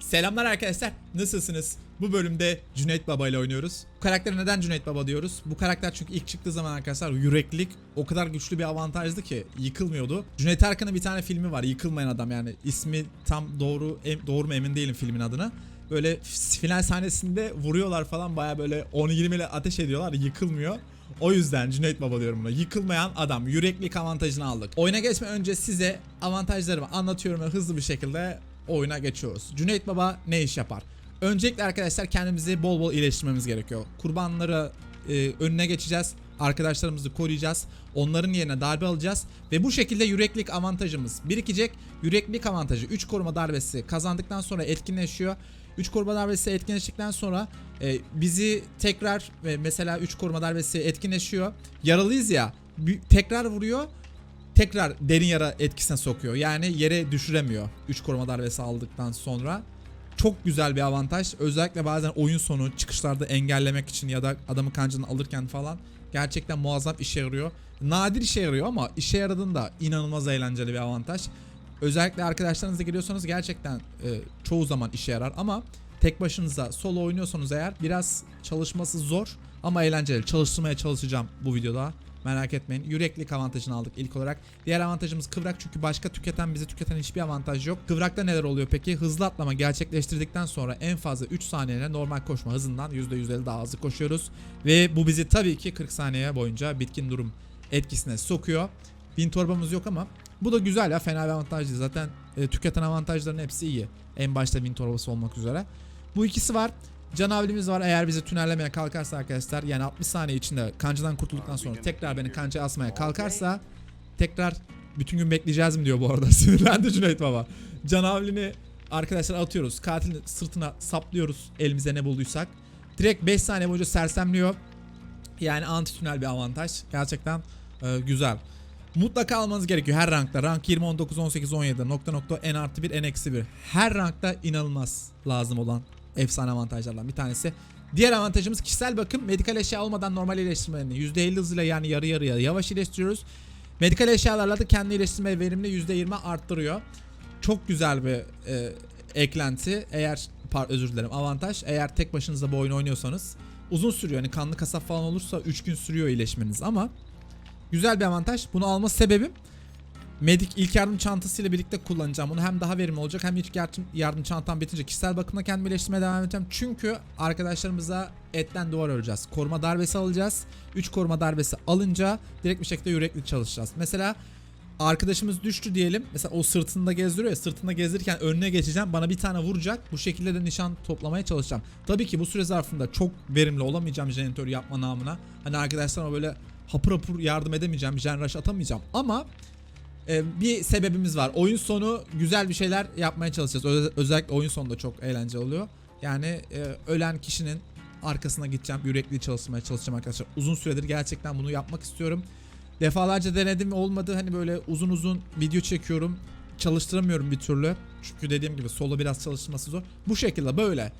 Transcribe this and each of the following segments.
Selamlar arkadaşlar. Nasılsınız? Bu bölümde Cüneyt Baba ile oynuyoruz. Bu karaktere neden Cüneyt Baba diyoruz? Bu karakter çünkü ilk çıktığı zaman arkadaşlar yüreklilik o kadar güçlü bir avantajdı ki yıkılmıyordu. Cüneyt Arkın'ın bir tane filmi var. Yıkılmayan adam yani ismi tam doğru em- doğru mu emin değilim filmin adına. Böyle final sahnesinde vuruyorlar falan baya böyle 10-20 ile ateş ediyorlar yıkılmıyor. O yüzden Cüneyt Baba diyorum buna. Yıkılmayan adam. Yüreklilik avantajını aldık. Oyuna geçmeden önce size avantajlarımı anlatıyorum ve hızlı bir şekilde oyuna geçiyoruz. Cüneyt Baba ne iş yapar? Öncelikle arkadaşlar kendimizi bol bol iyileştirmemiz gerekiyor. Kurbanları e, önüne geçeceğiz. Arkadaşlarımızı koruyacağız. Onların yerine darbe alacağız. Ve bu şekilde yüreklilik avantajımız birikecek. Yüreklilik avantajı 3 koruma darbesi kazandıktan sonra etkinleşiyor. 3 koruma darbesi etkinleştikten sonra e, bizi tekrar e, mesela 3 koruma darbesi etkinleşiyor. Yaralıyız ya tekrar vuruyor tekrar derin yara etkisine sokuyor. Yani yere düşüremiyor 3 koruma darbesi aldıktan sonra. Çok güzel bir avantaj. Özellikle bazen oyun sonu çıkışlarda engellemek için ya da adamı kancını alırken falan gerçekten muazzam işe yarıyor. Nadir işe yarıyor ama işe yaradığında inanılmaz eğlenceli bir avantaj. Özellikle arkadaşlarınızla geliyorsanız gerçekten e, çoğu zaman işe yarar ama tek başınıza solo oynuyorsanız eğer biraz çalışması zor ama eğlenceli. Çalıştırmaya çalışacağım bu videoda. Merak etmeyin. Yüreklilik avantajını aldık ilk olarak. Diğer avantajımız kıvrak çünkü başka tüketen bizi tüketen hiçbir avantaj yok. Kıvrakta neler oluyor peki? Hızlı atlama gerçekleştirdikten sonra en fazla 3 saniyede normal koşma hızından %150 daha hızlı koşuyoruz. Ve bu bizi tabii ki 40 saniye boyunca bitkin durum etkisine sokuyor. Bin torbamız yok ama bu da güzel ya fena bir avantaj değil. Zaten e, tüketen avantajların hepsi iyi. En başta bin torbası olmak üzere. Bu ikisi var. Canavlimiz var eğer bizi tünellemeye kalkarsa arkadaşlar yani 60 saniye içinde kancıdan kurtulduktan sonra tekrar beni kancaya asmaya kalkarsa tekrar bütün gün bekleyeceğiz mi diyor bu arada sinirlendi Cüneyt Baba. Canavlini arkadaşlar atıyoruz katilin sırtına saplıyoruz elimize ne bulduysak. Direkt 5 saniye boyunca sersemliyor. Yani anti tünel bir avantaj. Gerçekten e, güzel. Mutlaka almanız gerekiyor her rankta. Rank 20, 19, 18, 17. Nokta nokta n artı 1, n eksi 1. Her rankta inanılmaz lazım olan efsane avantajlardan bir tanesi. Diğer avantajımız kişisel bakım. Medikal eşya olmadan normal iyileştirmelerini %50 hızıyla yani yarı yarıya yavaş iyileştiriyoruz. Medikal eşyalarla da kendi iyileştirme verimini %20 arttırıyor. Çok güzel bir e, eklenti. Eğer par özür dilerim avantaj. Eğer tek başınıza bu oyunu oynuyorsanız uzun sürüyor. Yani kanlı kasap falan olursa 3 gün sürüyor iyileşmeniz ama güzel bir avantaj. Bunu alma sebebim Medik ilk yardım çantasıyla birlikte kullanacağım. Bunu hem daha verimli olacak hem ilk yardım, yardım çantam bitince kişisel bakımla kendimi iyileştirmeye devam edeceğim. Çünkü arkadaşlarımıza etten duvar öreceğiz. Koruma darbesi alacağız. 3 koruma darbesi alınca direkt bir şekilde yürekli çalışacağız. Mesela arkadaşımız düştü diyelim. Mesela o sırtında gezdiriyor ya sırtında gezdirirken önüne geçeceğim. Bana bir tane vuracak. Bu şekilde de nişan toplamaya çalışacağım. Tabii ki bu süre zarfında çok verimli olamayacağım jeneratör yapma namına. Hani arkadaşlarıma böyle hapır hapır yardım edemeyeceğim. Jen rush atamayacağım. Ama ee, bir sebebimiz var. Oyun sonu güzel bir şeyler yapmaya çalışacağız. Öz- özellikle oyun sonunda çok eğlenceli oluyor. Yani e, ölen kişinin arkasına gideceğim. Yürekli çalışmaya çalışacağım arkadaşlar. Uzun süredir gerçekten bunu yapmak istiyorum. Defalarca denedim olmadı. Hani böyle uzun uzun video çekiyorum. Çalıştıramıyorum bir türlü. Çünkü dediğim gibi solo biraz çalışılması zor. Bu şekilde böyle.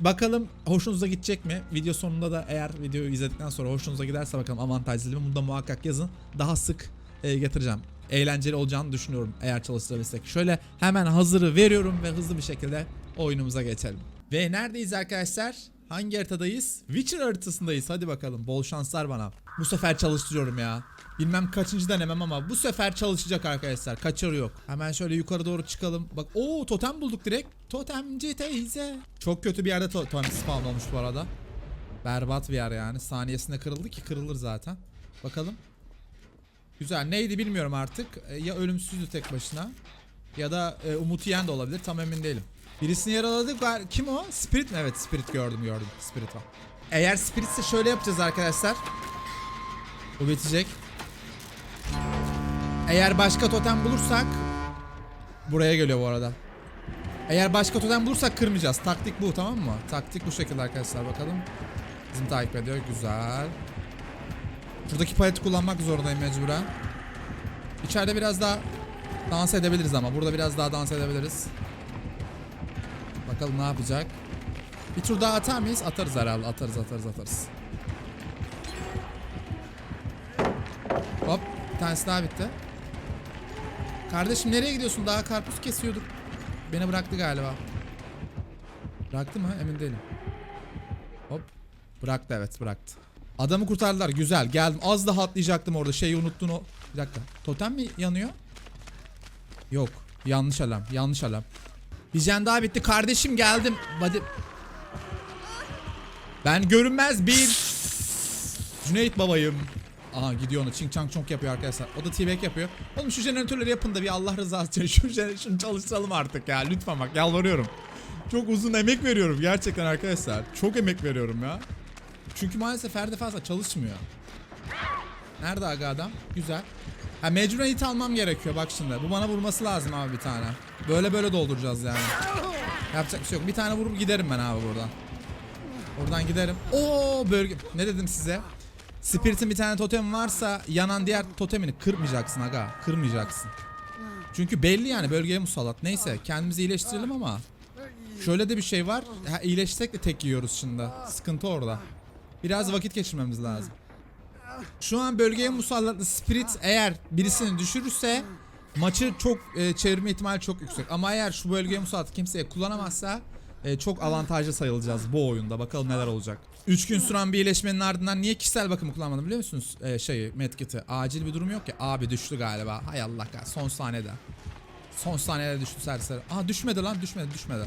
Bakalım hoşunuza gidecek mi? Video sonunda da eğer videoyu izledikten sonra hoşunuza giderse bakalım avantajlı mı? Bunu da muhakkak yazın. Daha sık e, getireceğim. Eğlenceli olacağını düşünüyorum eğer çalıştırabilirsek. Şöyle hemen hazırı veriyorum ve hızlı bir şekilde oyunumuza geçelim. Ve neredeyiz arkadaşlar? Hangi haritadayız? Witcher haritasındayız. Hadi bakalım. Bol şanslar bana. Bu sefer çalıştırıyorum ya. Bilmem kaçıncı denemem ama bu sefer çalışacak arkadaşlar. Kaçarı yok. Hemen şöyle yukarı doğru çıkalım. Bak o totem bulduk direkt. Totemci teyze. Çok kötü bir yerde to- totem spawn olmuş bu arada. Berbat bir yer yani. Saniyesinde kırıldı ki kırılır zaten. Bakalım. Güzel. Neydi bilmiyorum artık. E, Ya ölümsüzdü tek başına. Ya da e, Umut Yen de olabilir. Tam emin değilim. Birisini yaraladık. Kim o? Spirit mi? Evet Spirit gördüm gördüm. Spirit var. Eğer Spirit ise şöyle yapacağız arkadaşlar. Bu bitecek. Eğer başka totem bulursak Buraya geliyor bu arada. Eğer başka totem bulursak kırmayacağız. Taktik bu tamam mı? Taktik bu şekilde arkadaşlar bakalım. Bizim takip ediyor. Güzel. Şuradaki paleti kullanmak zorundayım mecburen. İçeride biraz daha dans edebiliriz ama. Burada biraz daha dans edebiliriz. Bakalım ne yapacak. Bir tur daha atar mıyız? Atarız herhalde. Atarız atarız atarız. Hop. Bir tanesi daha bitti. Kardeşim nereye gidiyorsun? Daha karpuz kesiyorduk. Beni bıraktı galiba. Bıraktı mı? Emin değilim. Hop. Bıraktı evet bıraktı. Adamı kurtardılar. Güzel. Geldim. Az daha atlayacaktım orada. Şeyi unuttun o. Bir dakika. Totem mi yanıyor? Yok. Yanlış alarm. Yanlış alarm. Bir jen daha bitti. Kardeşim geldim. Hadi. Ben görünmez bir Cüneyt babayım. Aha gidiyor onu. Çing çang çonk yapıyor arkadaşlar. O da T-Back yapıyor. Oğlum şu jeneratörleri yapın da bir Allah rızası için şu jeneratörü çalıştıralım artık ya. Lütfen bak yalvarıyorum. Çok uzun emek veriyorum gerçekten arkadaşlar. Çok emek veriyorum ya. Çünkü maalesef her defasında çalışmıyor. Nerede aga adam? Güzel. Ha mecburen hit almam gerekiyor bak şimdi. Bu bana vurması lazım abi bir tane. Böyle böyle dolduracağız yani. Yapacak bir şey yok. Bir tane vurup giderim ben abi buradan. Oradan giderim. Oo bölge. Ne dedim size? Spirit'in bir tane totemi varsa yanan diğer totemini kırmayacaksın aga. Kırmayacaksın. Çünkü belli yani bölgeye musallat. Neyse kendimizi iyileştirelim ama. Şöyle de bir şey var. Ha, iyileşsek de tek yiyoruz şimdi. Sıkıntı orada. Biraz vakit geçirmemiz lazım. Şu an bölgeye musallatlı Spirit eğer birisini düşürürse maçı çok e, çevirme ihtimali çok yüksek. Ama eğer şu bölgeye musallat kimseye kullanamazsa e, çok avantajlı sayılacağız bu oyunda. Bakalım neler olacak. 3 gün süren bir iyileşmenin ardından niye kişisel bakımı kullanmadım biliyor musunuz? E, şeyi medkit'i. Acil bir durum yok ya. Abi düştü galiba. Hay Allah kahretsin. Son saniyede. Son saniyede düştü serseri. Aha düşmedi lan düşmedi düşmedi.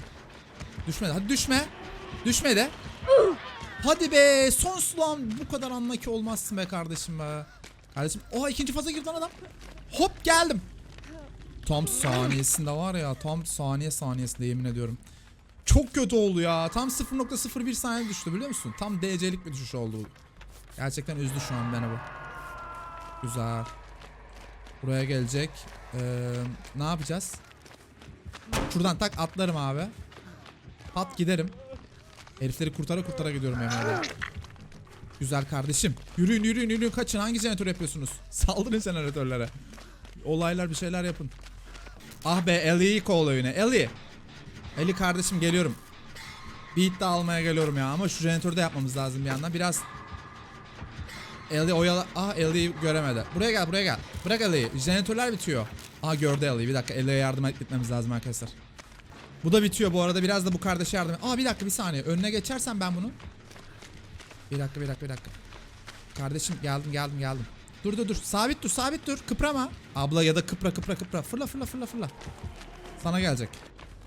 Düşmedi. Hadi düşme. Düşmedi. Hadi be son sulan bu kadar anlaki olmazsın be kardeşim be. Kardeşim oha ikinci faza girdi adam. Hop geldim. Tam saniyesinde var ya tam saniye saniyesinde yemin ediyorum. Çok kötü oldu ya. Tam 0.01 saniye düştü biliyor musun? Tam DC'lik bir düşüş oldu. Gerçekten üzdü şu an beni bu. Güzel. Buraya gelecek. Ee, ne yapacağız? Şuradan tak atlarım abi. Pat giderim. Herifleri kurtara kurtara gidiyorum ederim. Güzel kardeşim. Yürüyün yürüyün yürüyün kaçın. Hangi jeneratör yapıyorsunuz? Saldırın jeneratörlere. Olaylar bir şeyler yapın. Ah be Ellie'yi kovalıyor yine. Ellie. Ellie kardeşim geliyorum. Bir daha almaya geliyorum ya ama şu jeneratörü de yapmamız lazım bir yandan. Biraz Ellie oyala... Ah Ellie'yi göremedi. Buraya gel buraya gel. Bırak Ellie'yi. Jeneratörler bitiyor. Ah gördü Ellie'yi. Bir dakika Ellie'ye yardım etmemiz lazım arkadaşlar. Bu da bitiyor bu arada. Biraz da bu kardeşe yardım. Aa bir dakika bir saniye. Önüne geçersem ben bunu. Bir dakika bir dakika bir dakika. Kardeşim geldim geldim geldim. Dur dur dur. Sabit dur sabit dur. Kıprama. Abla ya da kıpra kıpra kıpra. Fırla fırla fırla fırla. Sana gelecek.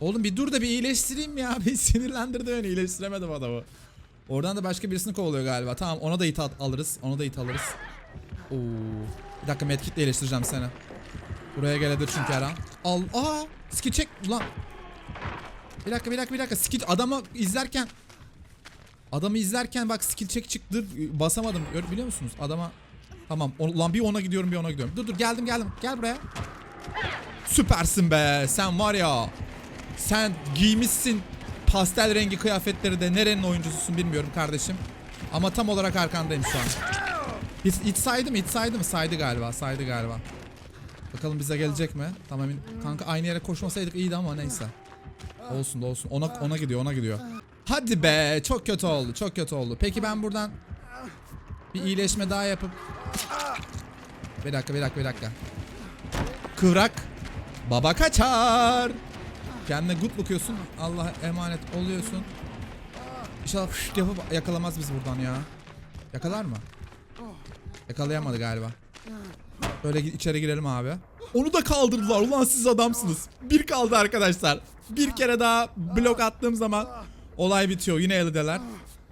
Oğlum bir dur da bir iyileştireyim ya. Bir sinirlendirdi beni. İyileştiremedim adamı. Oradan da başka birisini kovalıyor galiba. Tamam ona da al- alırız. Ona da hit alırız. Oo. Bir dakika medkitle iyileştireceğim seni. Buraya gelebilir çünkü her an. Al. Aa. Skill çek. Ulan. Bir dakika bir dakika bir dakika. Skill adamı izlerken Adamı izlerken bak skill check çıktı basamadım biliyor musunuz? Adama tamam o- lan bir ona gidiyorum bir ona gidiyorum. Dur dur geldim geldim. Gel buraya. Süpersin be. Sen var ya. Sen giymişsin pastel rengi kıyafetleri de nerenin oyuncususun bilmiyorum kardeşim. Ama tam olarak arkandayım şu an. Hiç, hiç saydı mı? Hiç saydı mı? Saydı galiba. Saydı galiba. Bakalım bize gelecek mi? Tamam. Kanka aynı yere koşmasaydık iyiydi ama neyse. Olsun da olsun. Ona ona gidiyor, ona gidiyor. Hadi be, çok kötü oldu, çok kötü oldu. Peki ben buradan bir iyileşme daha yapıp Bir dakika, bir dakika, bir dakika. Kıvrak. Baba kaçar. Kendine gut bakıyorsun. Allah'a emanet oluyorsun. İnşallah fışt yapıp yakalamaz biz buradan ya. Yakalar mı? Yakalayamadı galiba. Böyle içeri girelim abi. Onu da kaldırdılar. Ulan siz adamsınız. Bir kaldı arkadaşlar. Bir kere daha blok attığım zaman olay bitiyor. Yine elideler.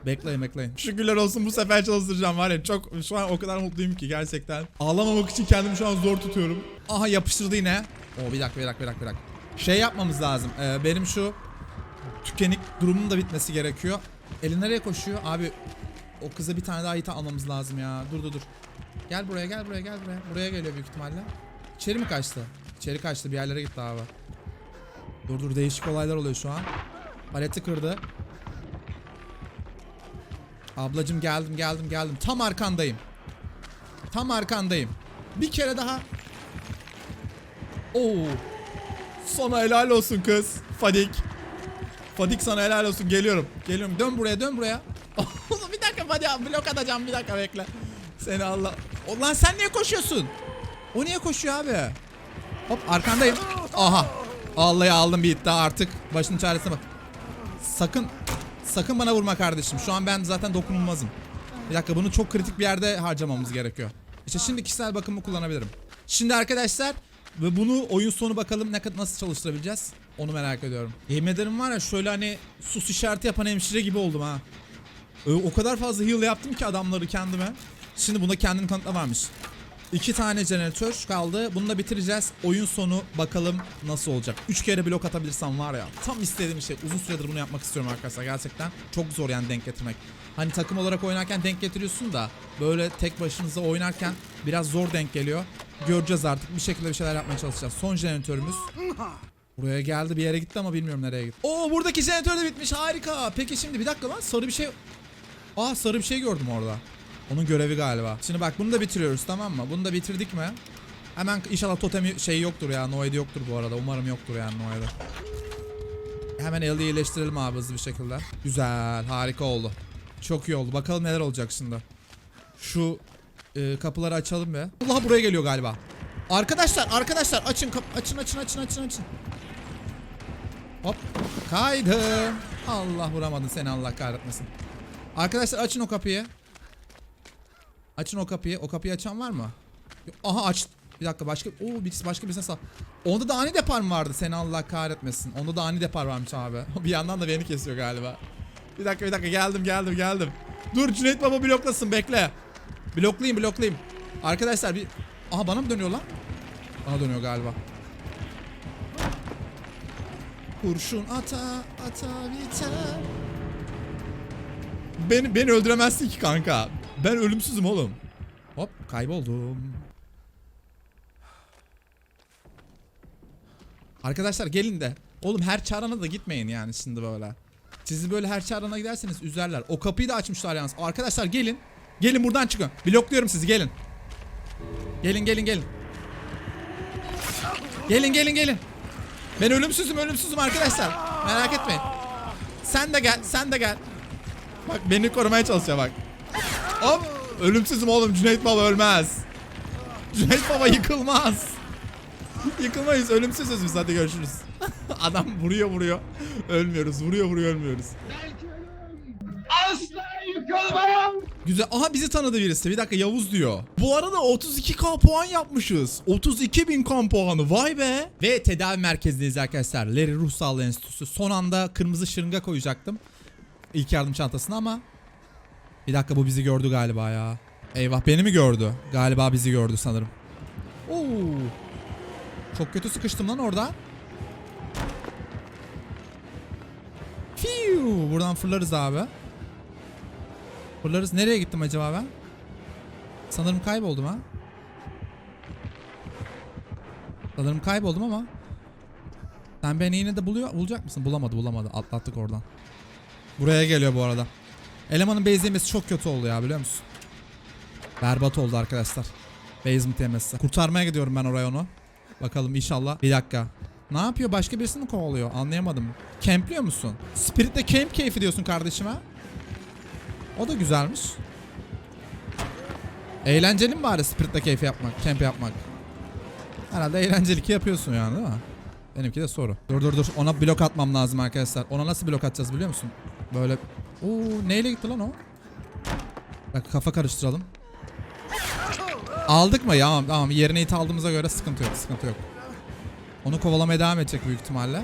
Bekleyin bekleyin. Şükürler olsun bu sefer çalıştıracağım var ya çok şu an o kadar mutluyum ki gerçekten. Ağlamamak için kendimi şu an zor tutuyorum. Aha yapıştırdı yine. Oo bir dakika bir dakika bir dakika bir dakika. Şey yapmamız lazım. Ee, benim şu tükenik durumun da bitmesi gerekiyor. Eli nereye koşuyor? Abi o kıza bir tane daha hita almamız lazım ya. Dur dur dur. Gel buraya gel buraya gel buraya. Buraya geliyor büyük ihtimalle. İçeri mi kaçtı? İçeri kaçtı bir yerlere gitti abi. Dur dur değişik olaylar oluyor şu an. Paleti kırdı. Ablacım geldim geldim geldim. Tam arkandayım. Tam arkandayım. Bir kere daha. Oo. Sana helal olsun kız. Fadik. Fadik sana helal olsun. Geliyorum. Geliyorum. Dön buraya dön buraya. Bir dakika Fadik blok atacağım bir dakika bekle. Seni Allah. O, lan sen niye koşuyorsun? O niye koşuyor abi? Hop arkandayım. Aha. Vallahi aldım bir daha artık. Başının çaresine bak. Sakın sakın bana vurma kardeşim. Şu an ben zaten dokunulmazım. Bir dakika bunu çok kritik bir yerde harcamamız gerekiyor. İşte şimdi kişisel bakımı kullanabilirim. Şimdi arkadaşlar ve bunu oyun sonu bakalım ne kadar nasıl çalıştırabileceğiz. Onu merak ediyorum. Yemin ederim var ya şöyle hani sus işareti yapan hemşire gibi oldum ha. O kadar fazla heal yaptım ki adamları kendime. Şimdi bunda kendini kanıtla varmış. İki tane jeneratör kaldı. Bunu da bitireceğiz. Oyun sonu bakalım nasıl olacak. Üç kere blok atabilirsem var ya. Tam istediğim şey. Uzun süredir bunu yapmak istiyorum arkadaşlar. Gerçekten çok zor yani denk getirmek. Hani takım olarak oynarken denk getiriyorsun da böyle tek başınıza oynarken biraz zor denk geliyor. Göreceğiz artık. Bir şekilde bir şeyler yapmaya çalışacağız. Son jeneratörümüz. Buraya geldi bir yere gitti ama bilmiyorum nereye gitti. Oo buradaki jeneratör de bitmiş. Harika. Peki şimdi bir dakika lan sarı bir şey Aa sarı bir şey gördüm orada. Onun görevi galiba. Şimdi bak bunu da bitiriyoruz tamam mı? Bunu da bitirdik mi? Hemen inşallah totemi şey yoktur ya. Noe'de yoktur bu arada. Umarım yoktur yani Noe'de. Hemen elde iyileştirelim abi hızlı bir şekilde. Güzel. Harika oldu. Çok iyi oldu. Bakalım neler olacak şimdi. Şu e, kapıları açalım be. Allah buraya geliyor galiba. Arkadaşlar arkadaşlar açın açın açın açın açın açın. Hop kaydı. Allah vuramadın seni Allah kahretmesin. Arkadaşlar açın o kapıyı. Açın o kapıyı. O kapıyı açan var mı? Aha aç. Bir dakika başka Oo birisi başka birisine sal. Onda da ani depar mı vardı? Seni Allah kahretmesin. Onda da ani depar varmış abi. bir yandan da beni kesiyor galiba. Bir dakika bir dakika geldim geldim geldim. Dur Cüneyt Baba bloklasın bekle. Bloklayayım bloklayayım. Arkadaşlar bir... Aha bana mı dönüyor lan? Bana dönüyor galiba. Kurşun ata ata biter. Beni, beni öldüremezsin ki kanka. Ben ölümsüzüm oğlum. Hop kayboldum. Arkadaşlar gelin de. Oğlum her çağrına da gitmeyin yani şimdi böyle. Sizi böyle her çağrına giderseniz üzerler. O kapıyı da açmışlar yalnız. Arkadaşlar gelin. Gelin buradan çıkın. Blokluyorum sizi gelin. Gelin gelin gelin. Gelin gelin gelin. Ben ölümsüzüm ölümsüzüm arkadaşlar. Merak etmeyin. Sen de gel sen de gel. Bak beni korumaya çalışıyor bak. Hop. Ölümsüzüm oğlum Cüneyt Baba ölmez. Cüneyt Baba yıkılmaz. Yıkılmayız ölümsüzüz biz hadi görüşürüz. Adam vuruyor vuruyor. Ölmüyoruz vuruyor vuruyor ölmüyoruz. Asla yıkılmam. Güzel. Aha bizi tanıdı birisi. Bir dakika Yavuz diyor. Bu arada 32k puan yapmışız. 32.000 kan puanı. Vay be. Ve tedavi merkezindeyiz arkadaşlar. Larry Ruh Enstitüsü. Son anda kırmızı şırınga koyacaktım. İlk yardım çantasına ama. Bir dakika bu bizi gördü galiba ya. Eyvah beni mi gördü? Galiba bizi gördü sanırım. Oo. Çok kötü sıkıştım lan orada. Fiu. Buradan fırlarız abi. Fırlarız. Nereye gittim acaba ben? Sanırım kayboldum ha. Sanırım kayboldum ama. Sen beni yine de buluyor, bulacak mısın? Bulamadı bulamadı. Atlattık oradan. Buraya geliyor bu arada. Elemanın base çok kötü oldu ya biliyor musun? Berbat oldu arkadaşlar. Basement yemesi. Kurtarmaya gidiyorum ben oraya onu. Bakalım inşallah. Bir dakika. Ne yapıyor? Başka birisini mi kovalıyor? Anlayamadım. Campliyor musun? Spirit'te camp keyfi diyorsun kardeşime. O da güzelmiş. Eğlenceli mi bari Spirit'te keyfi yapmak, camp yapmak? Herhalde eğlenceli ki yapıyorsun yani değil mi? Benimki de soru. Dur dur dur. Ona blok atmam lazım arkadaşlar. Ona nasıl blok atacağız biliyor musun? Böyle. Oo neyle gitti lan o? Bak kafa karıştıralım. Aldık mı? Ya tamam tamam. Yerine it aldığımıza göre sıkıntı yok. Sıkıntı yok. Onu kovalamaya devam edecek büyük ihtimalle.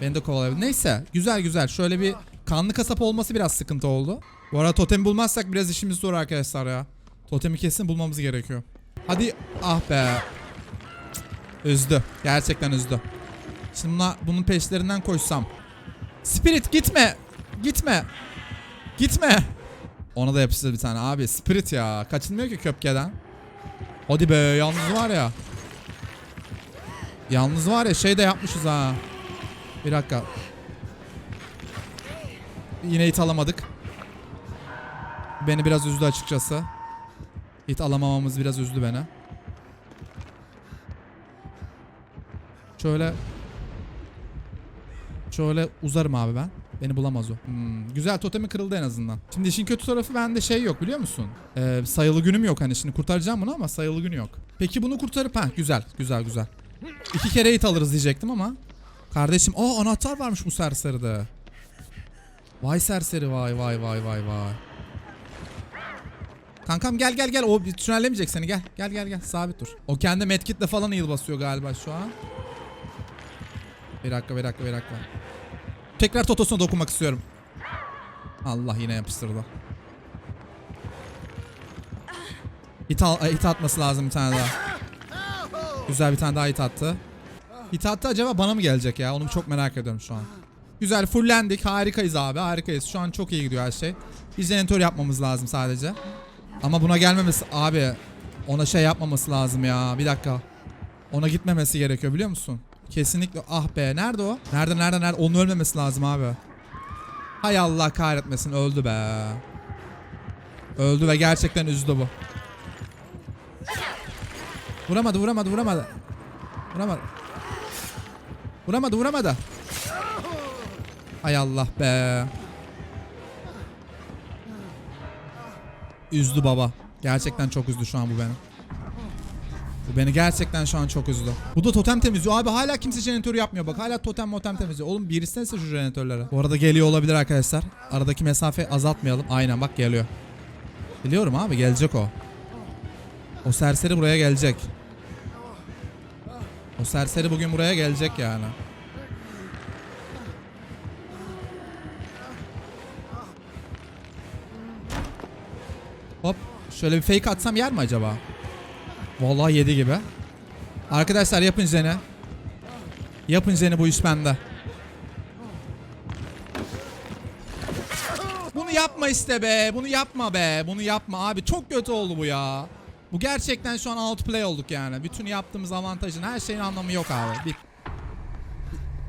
Beni de kovalayabilir. Neyse. Güzel güzel. Şöyle bir kanlı kasap olması biraz sıkıntı oldu. Bu arada totemi bulmazsak biraz işimiz zor arkadaşlar ya. Totemi kesin bulmamız gerekiyor. Hadi. Ah be. Üzdü. Gerçekten üzdü. Şimdi buna, bunun peşlerinden koşsam. Spirit gitme. Gitme. Gitme. Ona da yapıştır bir tane abi. Spirit ya. Kaçınmıyor ki köpkeden. Hadi be yalnız var ya. Yalnız var ya şey de yapmışız ha. Bir dakika. Yine it alamadık. Beni biraz üzdü açıkçası. It alamamamız biraz üzdü beni. Şöyle Şöyle uzarım abi ben. Beni bulamaz o. Hmm, güzel totemi kırıldı en azından. Şimdi işin kötü tarafı bende şey yok biliyor musun? Ee, sayılı günüm yok hani şimdi kurtaracağım bunu ama sayılı günü yok. Peki bunu kurtarıp ha güzel güzel güzel. İki kere it alırız diyecektim ama. Kardeşim aa anahtar varmış bu serseride. Vay serseri vay vay vay vay vay. Kankam gel gel gel. O tünellemeyecek seni gel. Gel gel gel. Sabit dur. O kendi medkitle falan heal basıyor galiba şu an. Bir dakika bir dakika bir dakika. Tekrar totosuna dokunmak istiyorum. Allah yine yapıştırdı. Hit, al, hit atması lazım bir tane daha. Güzel bir tane daha hit attı. Hit attı acaba bana mı gelecek ya? Onu çok merak ediyorum şu an. Güzel fullendik. Harikayız abi. Harikayız. Şu an çok iyi gidiyor her şey. Bir jeneratör yapmamız lazım sadece. Ama buna gelmemesi abi ona şey yapmaması lazım ya. Bir dakika. Ona gitmemesi gerekiyor biliyor musun? Kesinlikle. Ah be. Nerede o? Nerede nerede nerede? Onun ölmemesi lazım abi. Hay Allah kahretmesin. Öldü be. Öldü ve gerçekten üzdü bu. Vuramadı vuramadı vuramadı. Vuramadı. Vuramadı vuramadı. Hay Allah be. Üzdü baba. Gerçekten çok üzdü şu an bu beni. Bu beni gerçekten şu an çok üzdü. Bu da totem temizliyor. Abi hala kimse jeneratörü yapmıyor. Bak hala totem motem temizliyor. Oğlum birisi şu jeneratörlere. Bu arada geliyor olabilir arkadaşlar. Aradaki mesafe azaltmayalım. Aynen bak geliyor. Biliyorum abi gelecek o. O serseri buraya gelecek. O serseri bugün buraya gelecek yani. Hop. Şöyle bir fake atsam yer mi acaba? Vallahi yedi gibi. Arkadaşlar yapın Jen'i. Yapın Jen'i bu iş. Bunu yapma işte be. Bunu yapma be. Bunu yapma abi. Çok kötü oldu bu ya. Bu gerçekten şu an outplay olduk yani. Bütün yaptığımız avantajın her şeyin anlamı yok abi. Bir...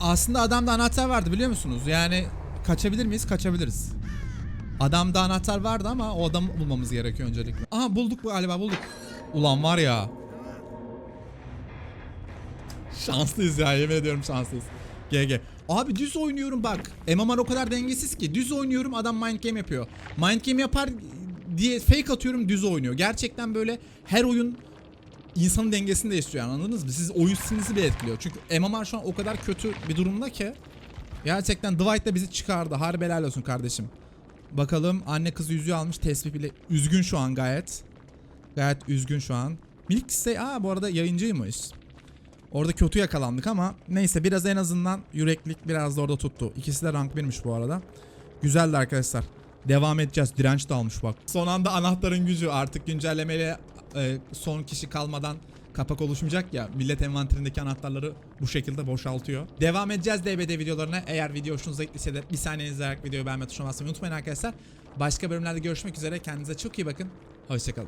Aslında adamda anahtar vardı biliyor musunuz? Yani kaçabilir miyiz? Kaçabiliriz. Adamda anahtar vardı ama o adamı bulmamız gerekiyor öncelikle. Aha bulduk bu galiba bulduk. Ulan var ya. Şanslıyız ya yemin ediyorum şanslıyız. GG. Abi düz oynuyorum bak. MMR o kadar dengesiz ki. Düz oynuyorum adam mind game yapıyor. Mind game yapar diye fake atıyorum düz oynuyor. Gerçekten böyle her oyun insanın dengesini değiştiriyor yani, anladınız mı? Siz oyun stilinizi bile etkiliyor. Çünkü MMR şu an o kadar kötü bir durumda ki. Gerçekten Dwight da bizi çıkardı. Harbi helal olsun kardeşim. Bakalım anne kız yüzüğü almış tespih bile. Üzgün şu an gayet. Gayet üzgün şu an. Minik Stay aa bu arada yayıncıymış. Orada kötü yakalandık ama neyse biraz en azından yüreklik biraz da orada tuttu. İkisi de rank 1'miş bu arada. Güzeldi arkadaşlar. Devam edeceğiz. Direnç de almış bak. Son anda anahtarın gücü artık güncellemeyle e, son kişi kalmadan kapak oluşmayacak ya. Millet envanterindeki anahtarları bu şekilde boşaltıyor. Devam edeceğiz DBD videolarına. Eğer video hoşunuza gittiyse de bir saniye izleyerek videoyu beğenmeyi tuşuna unutmayın arkadaşlar. Başka bölümlerde görüşmek üzere. Kendinize çok iyi bakın. Hoşçakalın.